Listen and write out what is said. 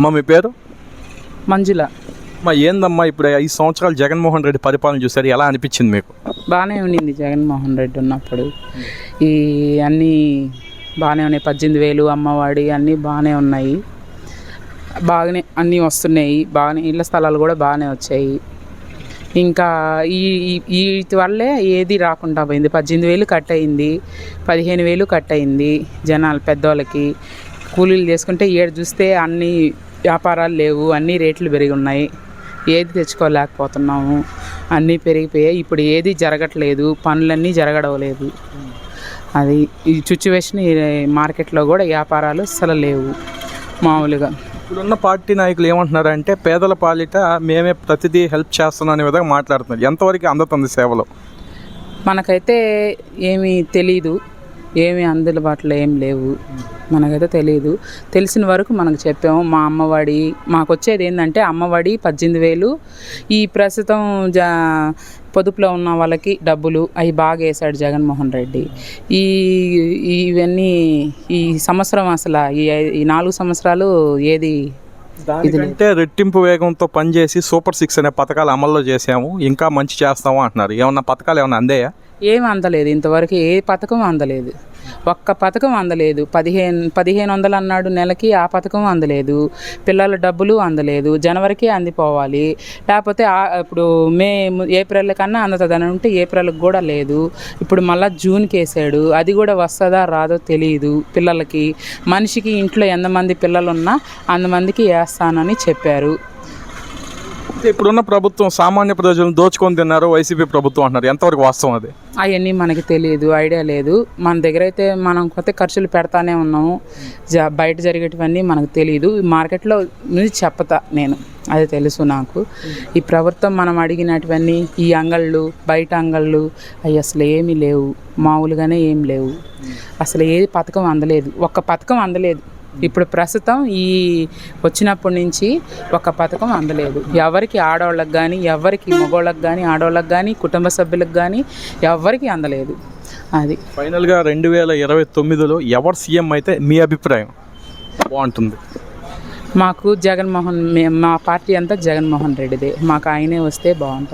అమ్మ మీ పేరు? మంజుల. అమ్మా ఏందమ్మా ఇప్పుడు ఐదు సంవత్సరాలు జగన్మోహన్ రెడ్డి పరిపాలన చూసారు ఎలా అనిపించింది మీకు? బాగానే ఉండింది జగన్మోహన్ రెడ్డి ఉన్నప్పుడు. ఈ అన్నీ బాగానే ఉన్నాయి పద్దెనిమిది వేలు అమ్మవాడి అన్నీ బాగానే ఉన్నాయి. బాగానే అన్నీ వస్తున్నాయి బాగానే ఇళ్ళ స్థలాలు కూడా బాగానే వచ్చాయి. ఇంకా ఈ ఈ- వీటి వల్లే ఏది రాకుండా పోయింది. పద్దెనిమిది వేలు కట్ అయింది పదిహేను వేలు కట్ అయింది జనాలు పెద్దోళ్ళకి. కూలీలు చేసుకుంటే ఏడు చూస్తే అన్ని వ్యాపారాలు లేవు అన్ని రేట్లు పెరిగి ఉన్నాయి ఏది తెచ్చుకోలేకపోతున్నాము. అన్నీ పెరిగిపోయాయి. ఇప్పుడు ఏది జరగట్లేదు. పనులన్నీ జరగడం లేదు అది ఈ సిచ్యువేషన్ మార్కెట్లో కూడా వ్యాపారాలు అసలు లేవు. మామూలుగా. ఇప్పుడున్న పార్టీ నాయకులు ఏమంటున్నారంటే పేదల పాలిట మేమే ప్రతిదీ హెల్ప్ చేస్తున్నాం అనే విధంగా మాట్లాడుతున్నారు. ఎంతవరకు అందుతుంది సేవలు? మనకైతే ఏమీ తెలీదు. ఏమి అందుబాటులో ఏం లేవు. మనకైతే తెలియదు తెలిసిన వరకు మనకు చెప్పాము మా అమ్మఒడి మాకు వచ్చేది ఏంటంటే అమ్మఒడి పద్దెనిమిది వేలు. ఈ ప్రస్తుతం జా పొదుపులో ఉన్న వాళ్ళకి డబ్బులు అవి బాగా వేశాడు జగన్మోహన్ రెడ్డి. ఈ ఇవన్నీ ఈ సంవత్సరం అసలు ఈ ఈ నాలుగు సంవత్సరాలు ఏది అంటే రెట్టింపు వేగంతో పనిచేసి సూపర్ సిక్స్ అనే పథకాలు అమల్లో చేసాము ఇంకా మంచి చేస్తాము అంటున్నారు. ఏమన్నా పథకాలు ఏమన్నా అందాయా? ఏం అందలేదు. ఇంతవరకు ఏ పథకం అందలేదు. ఒక్క పథకం అందలేదు. పదిహేను పదిహేను వందలు అన్నాడు నెలకి ఆ పథకం అందలేదు. పిల్లల డబ్బులు అందలేదు. జనవరికి అందిపోవాలి. లేకపోతే ఇప్పుడు మే ఏప్రిల్ కన్నా అందుతుంది ఉంటే ఏప్రిల్కి కూడా లేదు. ఇప్పుడు మళ్ళీ జూన్కి వేసాడు. అది కూడా వస్తుందా రాదో తెలియదు పిల్లలకి. మనిషికి ఇంట్లో ఎంతమంది పిల్లలు ఉన్నా అంతమందికి వేస్తానని చెప్పారు. ఇప్పుడున్న ప్రభుత్వం సామాన్య ప్రజలను దోచుకొని తిన్నారు వైసీపీ ప్రభుత్వం అంటున్నారు. ఎంతవరకు వాస్తవం అది? అవన్నీ మనకి తెలియదు ఐడియా లేదు. మన దగ్గర అయితే మనం కొత్త ఖర్చులు పెడతానే ఉన్నాము. జ బయట జరిగేటివన్నీ మనకు తెలియదు. ఈ మార్కెట్లో నుంచి చెప్పతా నేను. అది తెలుసు నాకు. ఈ ప్రభుత్వం మనం అడిగినటువన్నీ ఈ అంగళ్ళు బయట అంగళ్ళు అవి అసలు ఏమీ లేవు. మామూలుగానే ఏం లేవు. అసలు ఏ పథకం అందలేదు. ఒక్క పథకం అందలేదు. ఇప్పుడు ప్రస్తుతం ఈ వచ్చినప్పటి నుంచి ఒక పథకం అందలేదు. ఎవరికి ఆడవాళ్ళకి కానీ ఎవరికి మగవాళ్ళకి కానీ ఆడవాళ్ళకి కానీ కుటుంబ సభ్యులకు కానీ ఎవరికి అందలేదు. అది. ఫైనల్గా రెండు వేల ఇరవై తొమ్మిదిలో ఎవరు సీఎం అయితే మీ అభిప్రాయం? బాగుంటుంది. మాకు జగన్మోహన్ మే- మా పార్టీ అంతా జగన్మోహన్ రెడ్డిదే. మాకు ఆయనే వస్తే బాగుంటుంది.